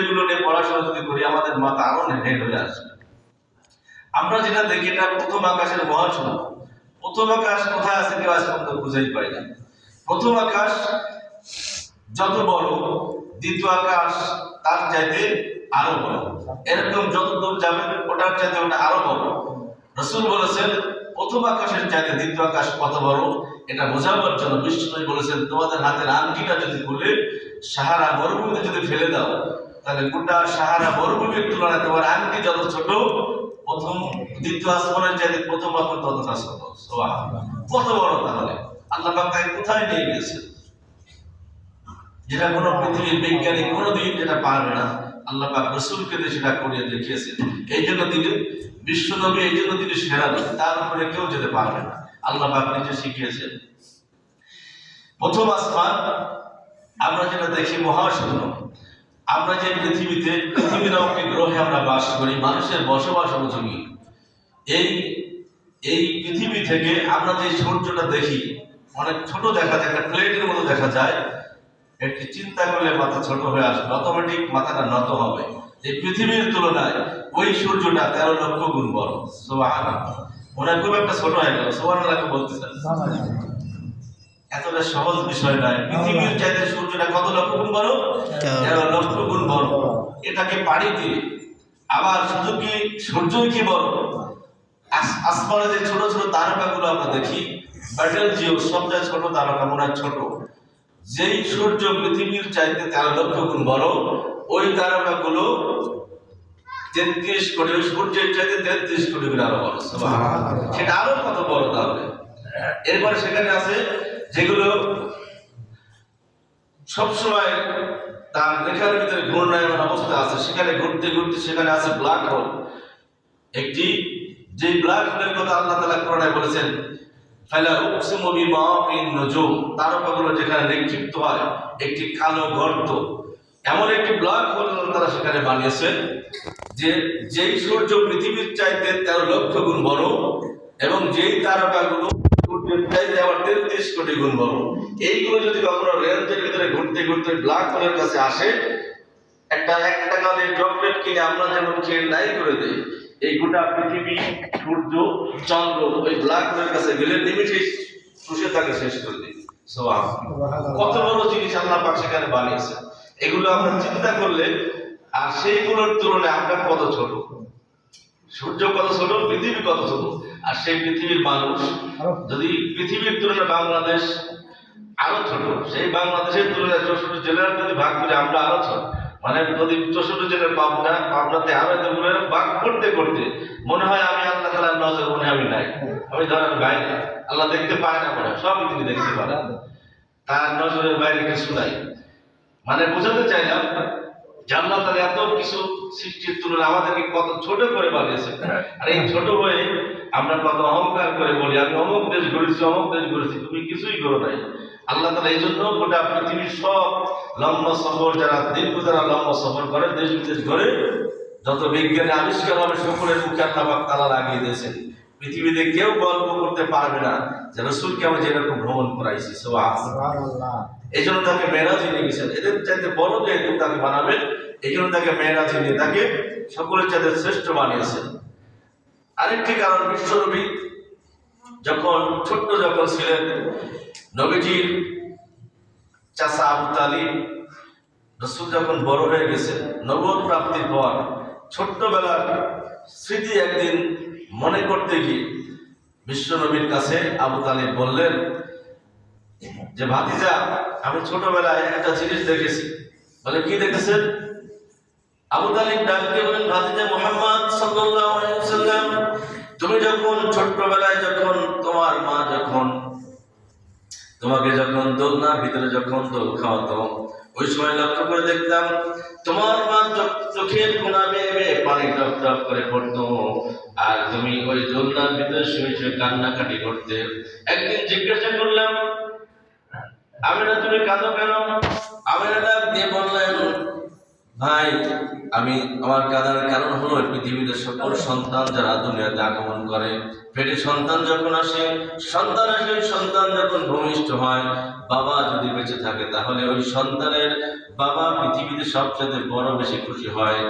এগুলো নিয়ে পড়াশোনা যদি করি, আমাদের মাথা আরও হেড হয়ে আসবে। আমরা যেটা দেখি, এটা প্রথম আকাশের মহাশূন্য প্রথম আকাশ কোথায় আছে কেউ আজ পর্যন্ত খুঁজেই পাই না প্রথম আকাশ যত বড়, দ্বিতীয় আকাশ তার চাইতে আরও বড়। এরকম যত দূর যাবে, ওটার চাইতে ওটা আরও বড়। রসুল বলেছেন, প্রথম আকাশের চাইতে দ্বিতীয় আকাশ কত বড়? এটা বোঝাবার জন্য বিষ্ণু বলেছেন, তোমাদের হাতের আংটিটা যদি খুলে, সাহারা মরুভূমিতে যদি ফেলে দাও তাহলে গোটা সাহারা মরুভূমির তুলনায় তোমার আংটি যত ছোট, প্রথম, দ্বিতীয় আসমানের চাইতে প্রথম আসমান ততটা ছোট। কত বড় তাহলে? আল্লাহ তাকে কোথায় নিয়ে গেছে যেটা কোনো পৃথিবীর বিজ্ঞানী কোনোদিন যেটা পারবে না, আল্লাহ পাক রসুলকে সেটা করিয়ে দেখিয়েছেন। এই জন্য তিনি, বিশ্ব নবী এই জন্য তিনি সেরা নবী, তার উপরে কেউ যেতে পারবে না। আল্লাহ পাক নিজে শিখিয়েছেন। প্রথম আসমান, আমরা যেটা দেখি মহাশূন্য। আমরা যে পৃথিবীতে পৃথিবী নামক গ্রহে আমরা বাস করি, মানুষের বসবাস উপযোগী এই এই পৃথিবী থেকে আমরা যে সূর্যটা দেখি, অনেক ছোট দেখা যায়, একটা প্লেটের মতো দেখা যায়, একটি চিন্তা করলে মাথা ছোট হয়ে আসবে অটোমেটিক মাথাটা নত হবে। এই পৃথিবীর তুলনায় ওই সূর্যটা তেরো লক্ষ গুণ বড়। সোহান ওনার খুব একটা ছোট হয়ে গেল বলতে বলতেছেন এতটা সহজ বিষয় নয়। পৃথিবীর চাইতে সূর্যটা কত লক্ষ গুণ বড়? তেরো লক্ষ গুণ বড়। এটাকে পাড়ি দিয়ে আবার শুধু কি সূর্যই কি বড়? আস- আসমানে যে ছোট ছোট তারকাগুলো আমরা দেখি ব্যাটেল জিও সবচেয়ে ছোট তারকা মনে হয় ছোট। যেই সূর্য পৃথিবীর চাইতে তেরো লক্ষ গুণ বড় ওই তারকাগুলো তেত্রিশ কোটি সূর্যের চাইতে তেত্রিশ কোটি গুণ আরও বড়। সেটা আরও কত বড় তাহলে? এরপরে সেখানে আছে যেগুলো সবসময় তার রেখার ভিতরে ঘূর্ণায়মান অবস্থা আছে, সেখানে ঘুরতে ঘুরতে সেখানে আছে ব্ল্যাক হোল একটি যে ব্ল্যাক হোলের কথা আল্লাহ তাআলা কোরআনে বলেছেন, ফালা উকসিমু বিমাওয়াকিন নুজুম তারকাগুলো যেখানে নিক্ষিপ্ত হয়, একটি কালো গর্ত। এমন একটি ব্ল্যাক হোল তারা সেখানে বানিয়েছেন, যে যেই সূর্য পৃথিবীর চাইতে তেরো লক্ষ গুণ বড় এবং যেই তারকাগুলো চাইতে তেত্রিশ কোটি গুণ বড় এইগুলো যদি কখনো রেঞ্জের ভিতরে ঘুরতে ঘুরতে ব্ল্যাক হোলের কাছে আসে, একটা এক টাকা দিয়ে চকলেট কিনে আমরা যেমন খেয়ে নাই করে দেই, এই গোটা পৃথিবী, সূর্য, চন্দ্র ওই ব্ল্যাক হোলের কাছে গেলে নিমিশে শুষে তাকে শেষ করে দিই। কত বড় জিনিস আল্লাহ পাক সেখানে বানিয়েছে এগুলো আমরা চিন্তা করলে, আর সেইগুলোর তুলনায় আমরা কত ছোট? সূর্য কত ছোট, পৃথিবী কত ছোট? আর সেই পৃথিবীর মানুষ, যদি পৃথিবীর তুলনায় বাংলাদেশ আরও ছোট, সেই বাংলাদেশের তুলনায় চৌষট্টি জেলার যদি ভাগ করে আমরা আরও ছোট মানে যদি চৌষট্টি জেলার পাবনা, পাবনাতে আরও এরকম ভাগ করতে করতে মনে হয় আমি আল্লাহ তালার নজর মনে আমি নাই। আমি ধরেন বাইরে, আল্লাহ দেখতে পায় না মনে সবই তিনি দেখতে পারেন। তার নজরের বাইরে কিছু নাই। মানে বোঝাতে চাইলাম আল্লাহ তাআলা এত কিছু সৃষ্টির তুলনায় আমাদেরকে কত ছোট করে বানিয়েছে। আর এই ছোট হয়ে আমরা কত অহংকার করে বলি আমি অমুক দেশ ঘুরেছি অমুক দেশ ঘুরেছি তুমি কিছুই করো নাই। আল্লাহ তালা এই জন্য গোটা পৃথিবীর সব লম্বা সফর যারা দীর্ঘ যারা লম্বা সফর করে দেশ বিদেশ ঘুরে যত বিজ্ঞানী আবিষ্কার হবে সকলের মুখে আল্লাহ তালা লাগিয়ে দিয়েছেন। পৃথিবীতে কেউ গল্প করতে পারবে না যে রসুলকে আমি যেরকম ভ্রমণ করাইছি এই জন্য তাকে মেয়েরাজি নিয়ে গেছেন এদের চাইতে বড় যেহেতু তাকে বানাবেন এই জন্য তাকে মেয়েরাজি নিয়ে তাকে সকলের চাইতে শ্রেষ্ঠ বানিয়েছেন। আরেকটি কারণ বিশ্বনবী যখন ছোট্ট যখন ছিলেন নবীজির চাষা আবু তালিব রসুল যখন বড় হয়ে গেছেন নবদ প্রাপ্তির পর ছোট্টবেলার স্মৃতি একদিন মনে করতে গিয়ে বিশ্বনবীর কাছে আবু তালিব বললেন, যে ভাতিজা, আমি ছোটবেলায় একটা জিনিস দেখেছি। বলে, কি দেখেছেন? আবু তালিব ডাকতে বলেন ভাতিজা মোহাম্মদ সাল্লাম তুমি যখন ছোট্টবেলায় যখন, তোমার মা যখন তোমাকে যখন দোলনার ভিতরে যখন দোল খাওয়াতো, ওই সময় লক্ষ্য করে দেখতাম, তোমার মা চোখের কোনা বেয়ে পানি টপ টপ করে পড়তো। আর তুমি ওই দোলনার ভিতরে শুয়ে শুয়ে কান্নাকাটি করতে। একদিন জিজ্ঞাসা করলাম আমি না তুমি কাঁদো কেন? আমি না দিয়ে বললেন ভাই, আমি আমার কাদার কারণ হলো পৃথিবীতে সকল সন্তান যারা দুনিয়াতে আগমন করে। পেটে সন্তান যখন আসে, সন্তান আসলে সন্তান যখন ভূমিষ্ঠ হয়, বাবা যদি বেঁচে থাকে, তাহলে ওই সন্তানের বাবা পৃথিবীতে সবচেয়ে বড় বেশি খুশি হয়।